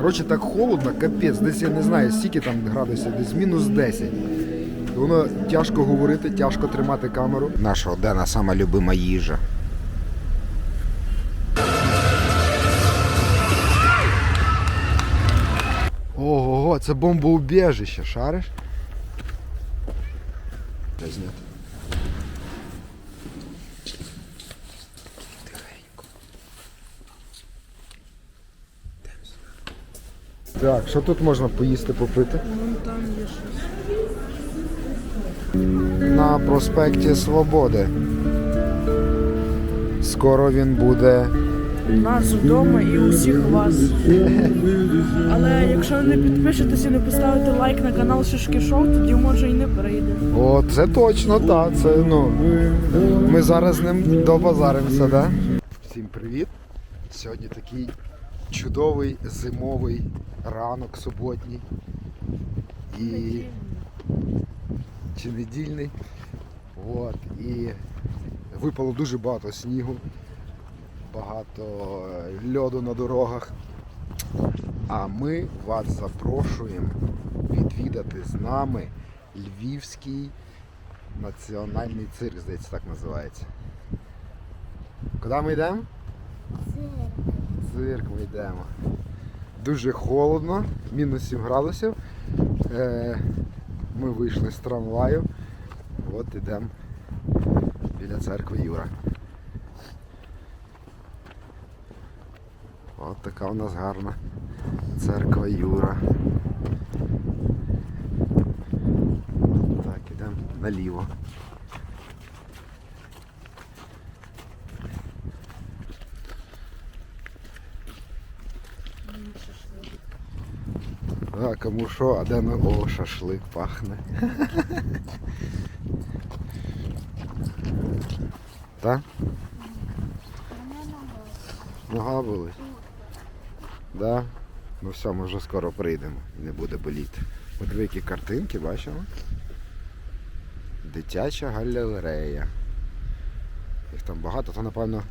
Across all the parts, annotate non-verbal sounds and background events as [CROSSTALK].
Коротше, так холодно, капець, десь я не знаю, скільки там градусів, десь мінус 10. Воно тяжко говорити, тяжко тримати камеру. Наша Дена сама любима їжа. Ого, це бомбоубіжище, шариш? Зняти? Так, що тут можна поїсти, попити? Вон там є щось. На проспекті Свободи. Скоро він буде. У нас вдома і усіх вас. Але якщо не підпишетесь і не поставите лайк на канал Шишки Шоу, тоді може і не прийде. О, це точно, так. Це ну. Ми зараз з ним добазаримося, да? Всім привіт. Сьогодні такий чудовий зимовий ранок суботній. І чи недільний. От. І випало дуже багато снігу, багато е, льоду на дорогах. А ми вас запрошуємо відвідати з нами Львівський національний цирк, здається, так називається. Куди ми йдемо? Цирк ми йдемо. Дуже холодно, мінус 7 градусів. Е, ми вийшли з трамваю. От ідемо біля церкви Юра. От така у нас гарна церква Юра. Так, ідемо наліво. А, кому що, а де ми? О, шашлик пахне. Так? Нога болить? Да? Ну все, ми вже скоро прийдемо і не буде боліти. Які картинки, бачимо? Дитяча галерея. Їх там багато, то напевно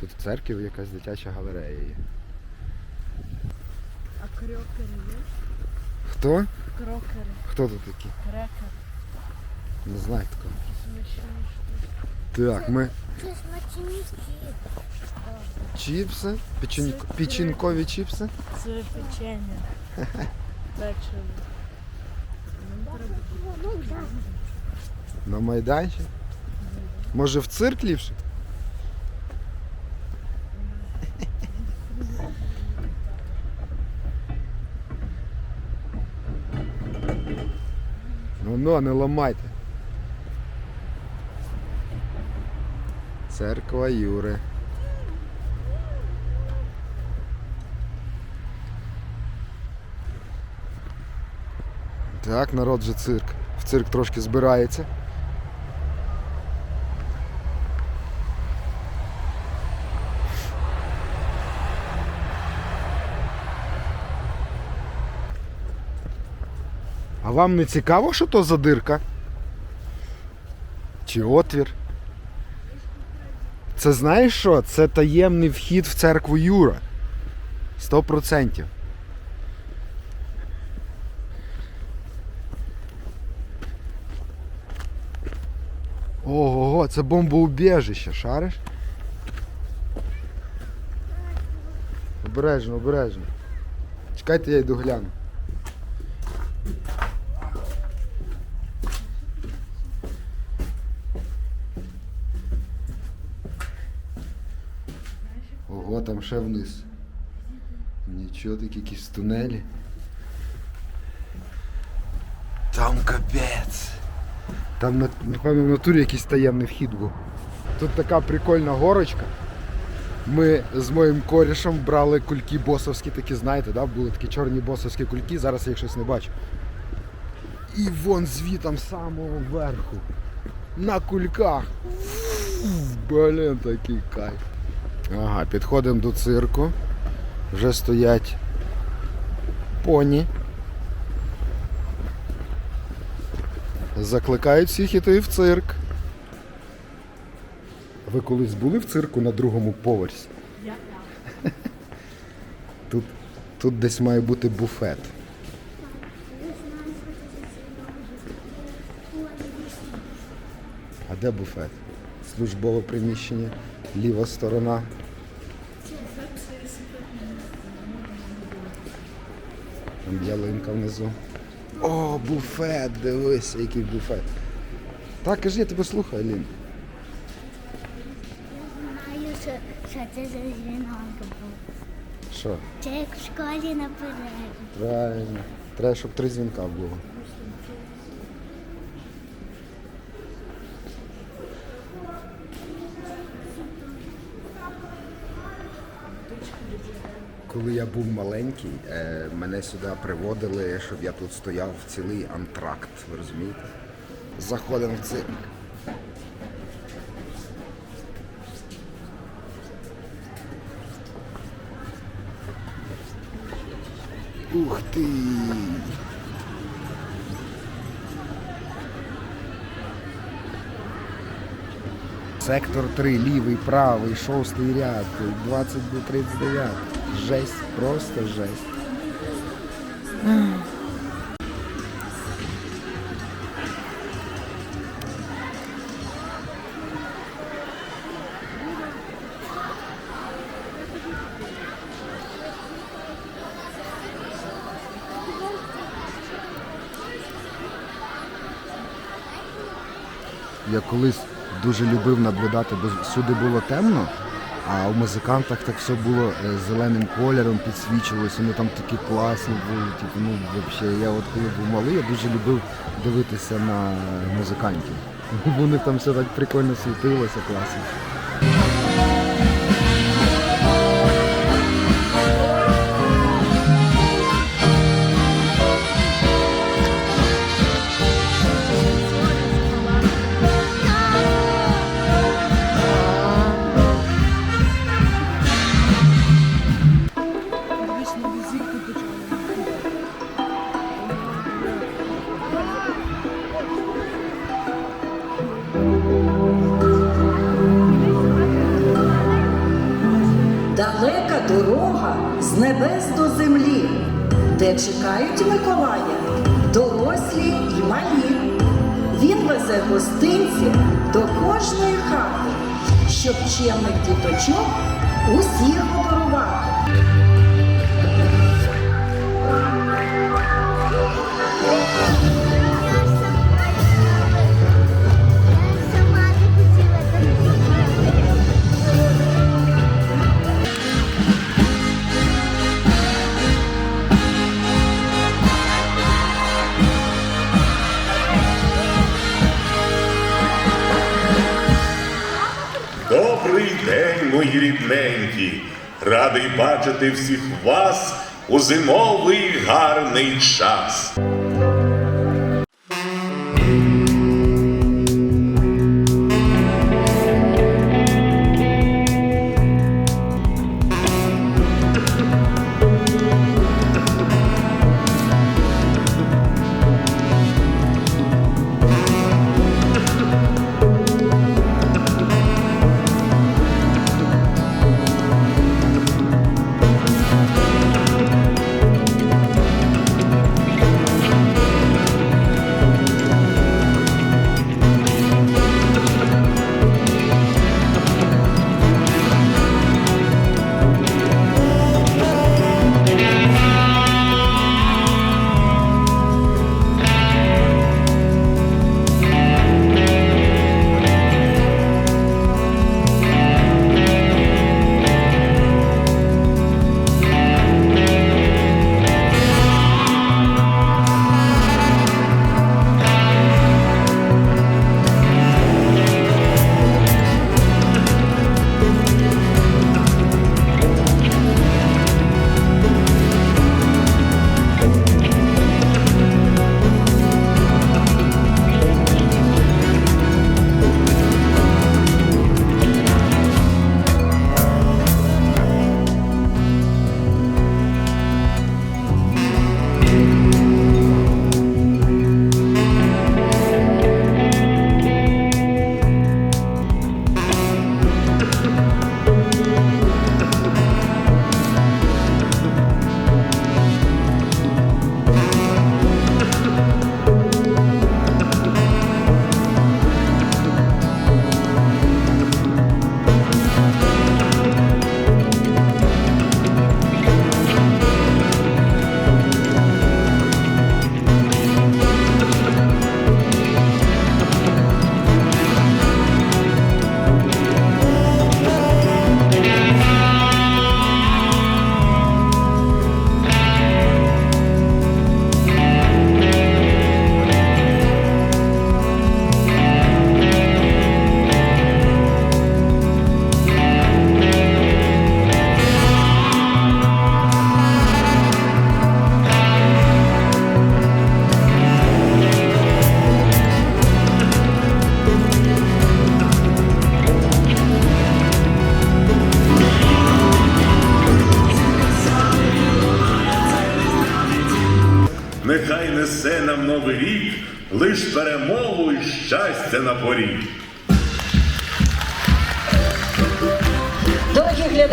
тут в церкві якась дитяча галерея є. А крокери є? Хто? Крокери, Хто тут такі? крекер. Не знаю такого. Так, ми Це смачніші. чіпси, печень... Це- печінкові чіпси. Це печення. [LAUGHS] Печиво. Ну, да. На майданчик. Може в цирк ліпше? Ну, не ламайте. Церква Юри. Так, народ же цирк. В цирк трошки збирається. Вам не цікаво, що то за дирка? Чи отвір? Це знаєш що? Це таємний вхід в церкву Юра. Сто процентів. Ого, це бомбоубіжище, шариш? Обережно, обережно. Чекайте, я йду гляну. Ого, там ще вниз. Нічого, такі якісь тунелі. Там капець. Там, на- напевно, в натурі якийсь таємний вхід був. Тут така прикольна горочка. Ми з моїм корішем брали кульки босовські, такі, знаєте, да? були такі чорні босовські кульки, зараз я їх щось не бачу. І вон звітом самого верху. На кульках. Блін, такий кайф. Ага, підходимо до цирку. Вже стоять поні. Закликають всіх іти в цирк. Ви колись були в цирку на другому поверсі? Я [LAUGHS] Тут Тут десь має бути буфет. А де буфет? Службове приміщення, ліва сторона. Там ялинка внизу. О, буфет! Дивися, який буфет. Так, кажи, я тебе слухаю, Лін. Знаю, що, що це за дзвінок був. Що? Це як в школі на перерві. Правильно. Треба, щоб три дзвінка було. Коли я був маленький, е, мене сюди приводили, щоб я тут стояв цілий антракт, ви розумієте? Заходимо в цирк. Ух ти! Сектор 3, лівий, правий, шостий ряд, 20 до 39. Жесть, просто жесть. Я колись дуже любив наблюдати, бо сюди було темно, а у музикантах так все було е, зеленим кольором, підсвічувалося, вони там такі класні були. Типу, ну, взагалі, я от коли був малий, я дуже любив дивитися на музикантів. [LAUGHS] Вони там все так прикольно світилося, класно. Далека дорога з небес до землі, де чекають Миколая дорослі й малі. Він везе гостинці до кожної хати, щоб чемних діточок усіх оборувати. Я рідненькі! Радий бачити всіх вас у зимовий гарний час.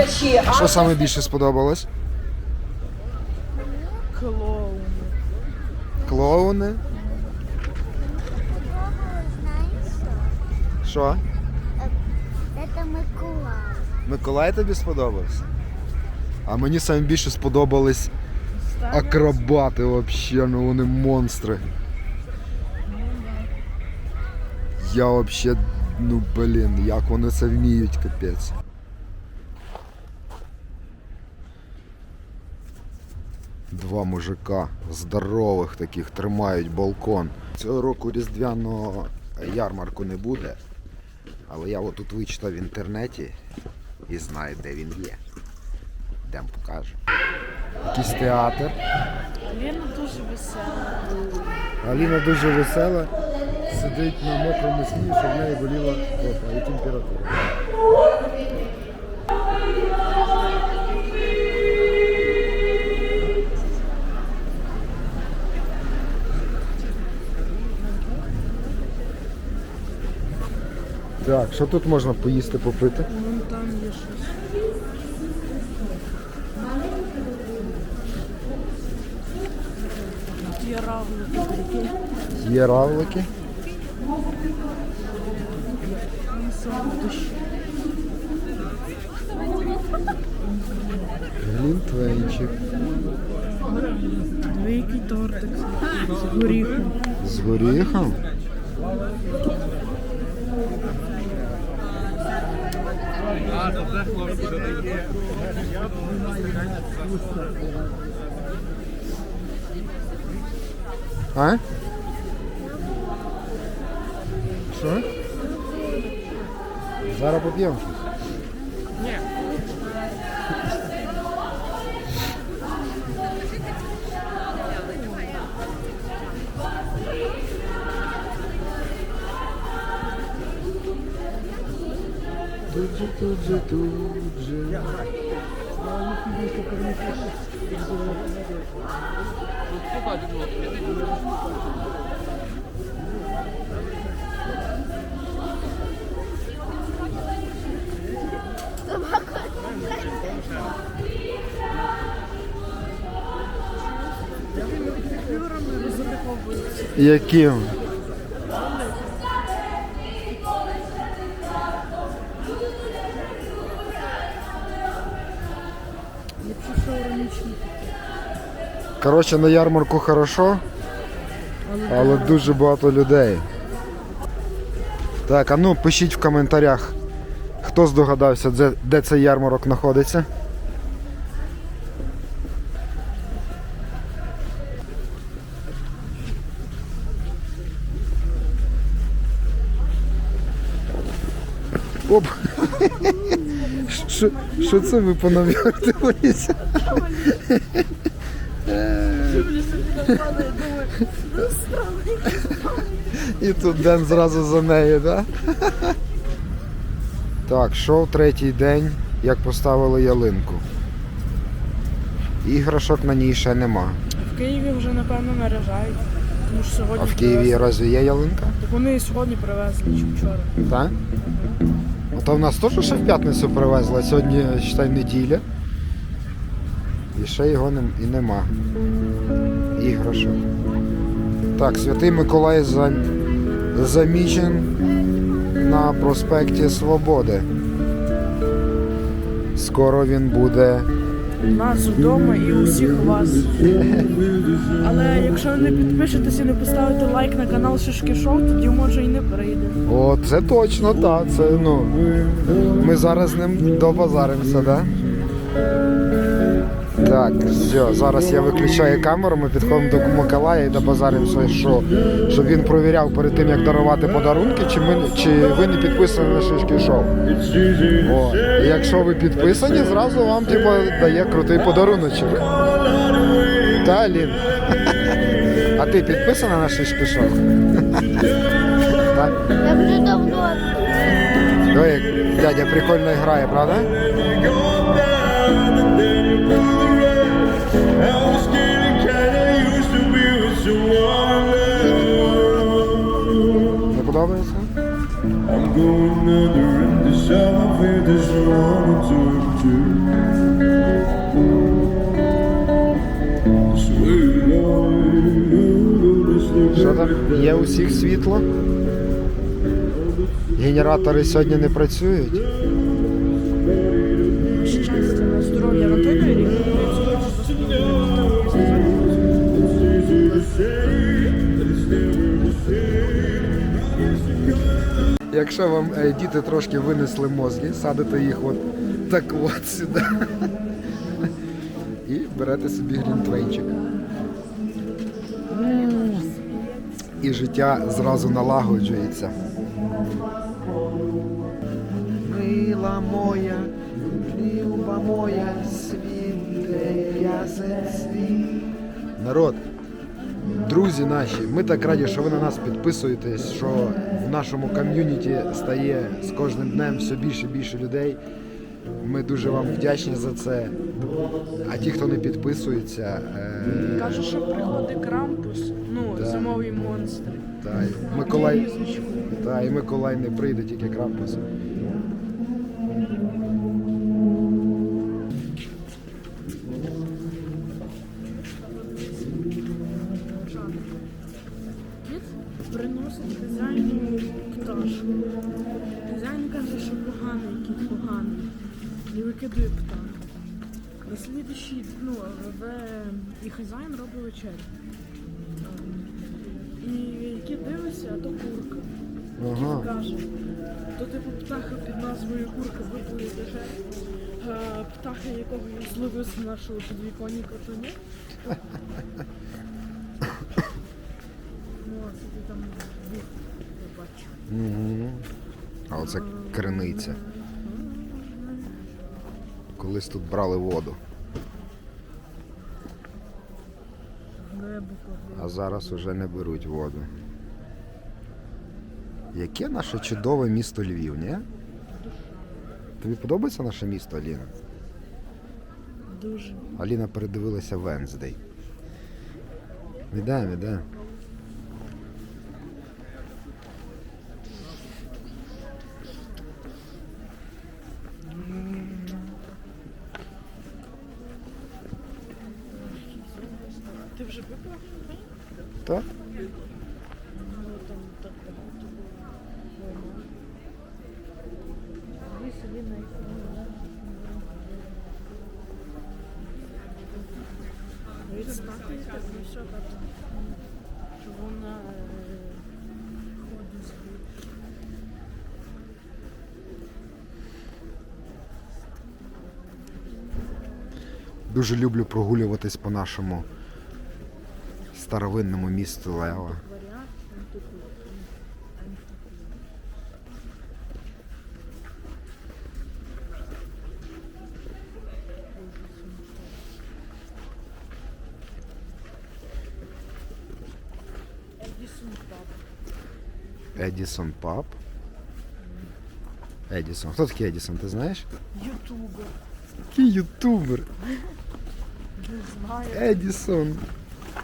Глядачі, а Що саме більше сподобалось? Клоун. Клоуни? Знаєш що? Що? Це Миколай. Миколай тобі сподобався? А мені саме більше сподобались акробати вообще, ну вони монстри. Я вообще, ну блін, як вони це вміють, капець. Два мужика здорових таких тримають балкон. Цього року різдвяного ярмарку не буде. Але я отут вичитав в інтернеті і знаю, де він є. Йдемо покажу. Якийсь театр. Ліна дуже весела. Аліна дуже весела, сидить на мокрому сні, щоб в неї боліла і температура. Так, що тут можна поїсти, попити? Вон там є щось. Є равлики. Є равлики. Глінтвейнчик. Двійкий тортик з горіхом. З горіхом. А? Що? Зараз поп'ємо щось. Ні. Тут же, тут же, тут же. Фігурами розраховуються. Яким? Коротше, на ярмарку хорошо, але дуже багато людей. Так, а ну пишіть в коментарях, хто здогадався, де, де цей ярмарок знаходиться. Оп! Що- це ви І тут Ден зразу за нею, так? Да? Так, шов третій день, як поставили ялинку. Іграшок на ній ще нема. В Києві вже напевно наряжають. Тому що сьогодні А в Києві привезли. разве є ялинка? Так вони і сьогодні привезли, чи вчора. Так? Ну, то в нас теж ще в п'ятницю привезли, а сьогодні, считай, неділя. І ще його нем- і нема. Іграшок. Так, Святий Миколай за... замічен на проспекті Свободи. Скоро він буде. У нас вдома і у всіх вас. Але якщо не підпишетесь і не поставите лайк на канал Шишки Шоу, тоді може і не прийде. О, це точно, так. Це ну. Ми зараз з ним добазаримося, да? Так, все, зараз я виключаю камеру, ми підходимо до Миколая і добазаримося, що, щоб він провіряв перед тим, як дарувати подарунки, чи, ми, чи ви не підписані на шишки шоу. О, і якщо ви підписані, зразу вам типу, дає крутий подаруночок. Та, Лін. А ти підписана на шишки шоу? Так? Я вже давно. Дядя прикольно грає, правда? Going under in the shower with the one to Що там? Є усіх світло? Генератори сьогодні не працюють. Якщо вам е, діти трошки винесли мозги, садите їх от так от сюди. І берете собі глінтвейнчик. М. І життя зразу налагоджується. Мила моя, люба моя, світе ясен світ. Народ, друзі наші, ми так раді, що ви на нас підписуєтесь, що в нашому ком'юніті стає з кожним днем все більше і більше людей. Ми дуже вам вдячні за це. А ті, хто не підписується, е, Каже, що приходить Крампус, ну, Да. зимовий монстр. та, й Миколай, та, і Миколай не прийде, тільки Крампус. Хазяїн. І кіт дивиться, а то курка. Ага. Каже, то типу птаха під назвою курка виплює дуже. А птаха, якого я зловив з нашого підвіконника, то ні. Ну, а собі там біг, я бачу. Угу. А оце криниця. Колись тут брали воду, а зараз уже не беруть воду. Яке наше чудове місто Львів, ні? Тобі подобається наше місто, Аліна? Дуже. Аліна передивилася Венздей. Відаємо, відаємо. Ти вже випила? Так? Ну, там так багато було. Нормально. Ви собі на екрані. Відстати, так, ну все, так. Що вона е, ходить звідти. Дуже люблю прогулюватись по нашому старовинному місту Лева. Варіант, ну, типу, Едісон Паб. Едісон Паб. Едісон. Хто такий Едісон, ти знаєш? Ютубер. Який ютубер. Не знаю. Едісон.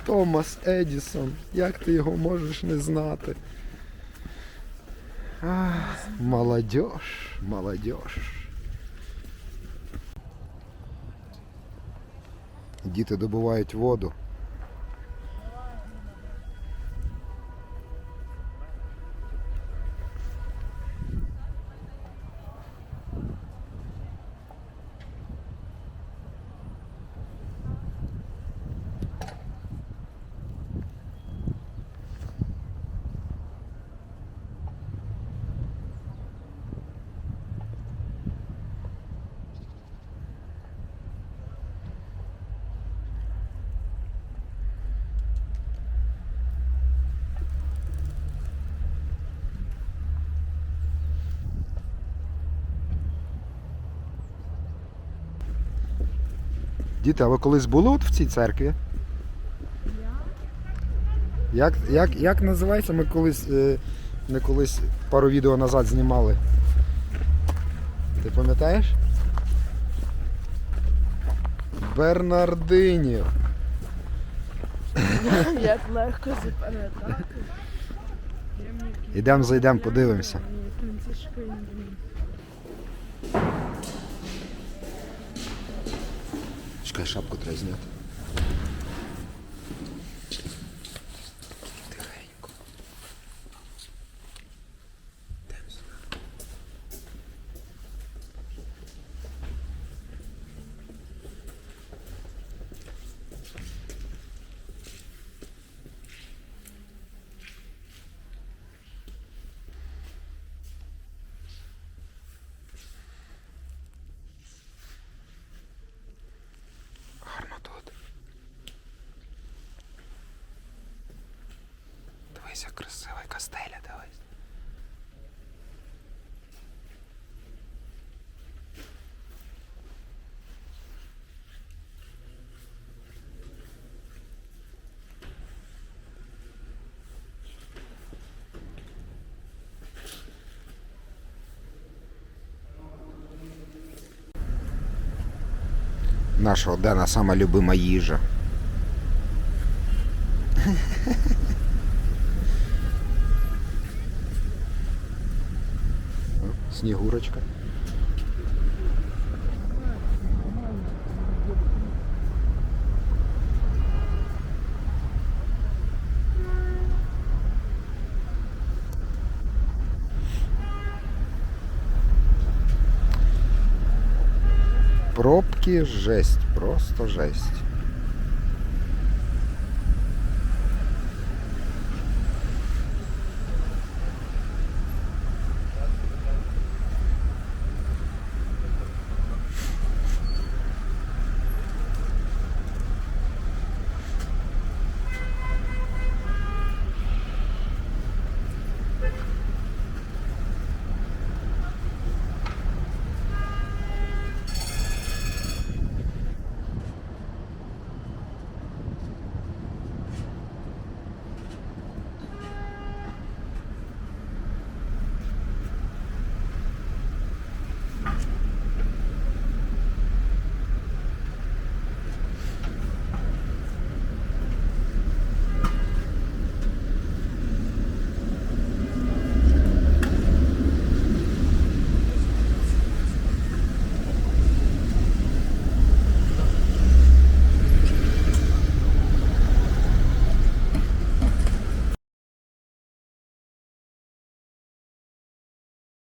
Томас Едісон. Як ти його можеш не знати? Ах, молодіж, молодіж. Діти добувають воду. Діти, а ви колись були от в цій церкві? Як, як, як називається? Ми колись, е, ми колись пару відео назад знімали. Ти пам'ятаєш? Бернардинів. [LAUGHS] Як легко запам'ятати. Ідемо, зайдемо, подивимося. Чекай, шапку треба зняти. Дивись, як красива яка стеля, дивись. Нашого Дена сама любима їжа. Снігурочка. Пробки жесть, просто жесть.